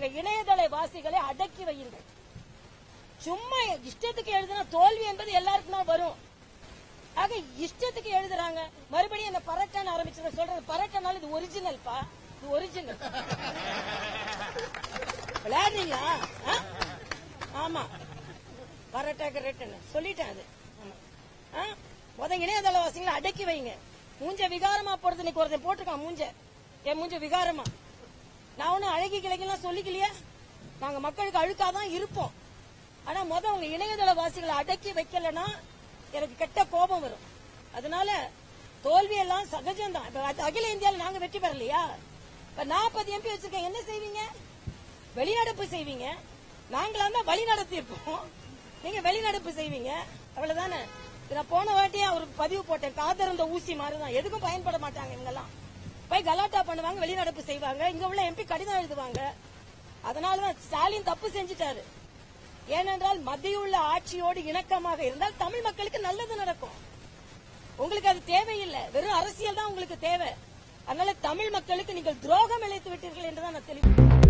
உங்க இணையதள வாசிகளை அடக்கி வையுங்கள். சும்மா இஷ்டத்துக்கு எழுதுனா தோல்வி என்பது எல்லாருக்கும் தான் வரும். ஆக இஷ்டத்துக்கு எழுதுறாங்க. மறுபடியும் அந்த பரட்டான ஆரம்பிச்சு சொல்றது பரட்டானால இது ஒரிஜினல் பா இது ஒரிஜினல் விளையாடுறீங்களா? ஆமா. பரோட்டா கரெக்ட்னு சொல்லிட்டேன் அது. முத இணையதளவாசிகளை அடக்கி வைங்க. மூஞ்ச விகாரமா போறது இன்னைக்கு ஒருத்தன் போட்டிருக்கான் மூஞ்ச. என் மூஞ்ச விகாரமா. நான் ஒன்னும் அழகி கிழக்கெல்லாம் சொல்லிக்கலையே. நாங்க மக்களுக்கு அழுக்காதான் இருப்போம். ஆனா முத உங்க இணையதள வாசிகளை அடக்கி வைக்கலன்னா எனக்கு கெட்ட கோபம் வரும். அதனால தோல்வி எல்லாம் சகஜம்தான். இப்ப அது அகில இந்தியால நாங்க வெற்றி பெறலையா? இப்ப நாற்பது எம்பி வச்சிருக்கேன். என்ன செய்வீங்க? வெளிநடப்பு செய்வீங்க. நாங்களா தான் வழி நடத்திருப்போம் நீங்க வெளிநடப்பு செய்வீங்க. அவ்வளவுதானே. நான் போன வாட்டியே ஒரு பதிவு போட்டேன். காத்திருந்த ஊசி மாதிரிதான். எதுக்கும் பயன்பட மாட்டாங்க இவங்கெல்லாம். போய் கலாட்டா பண்ணுவாங்க வெளிநடப்பு செய்வாங்க. இங்க உள்ள எம்பி கடிதம் எழுதுவாங்க. அதனாலதான் ஸ்டாலின் தப்பு செஞ்சுட்டாரு. ஏனென்றால் மத்திய உள்ள ஆட்சியோடு இணக்கமாக இருந்தால் தமிழ் மக்களுக்கு நல்லது நடக்கும். உங்களுக்கு அது தேவையில்லை. வெறும் அரசியல் தான் உங்களுக்கு தேவை. அதனால தமிழ் மக்களுக்கு நீங்கள் துரோகம் இழைத்து விட்டீர்கள் என்றுதான் நான் தெளிவு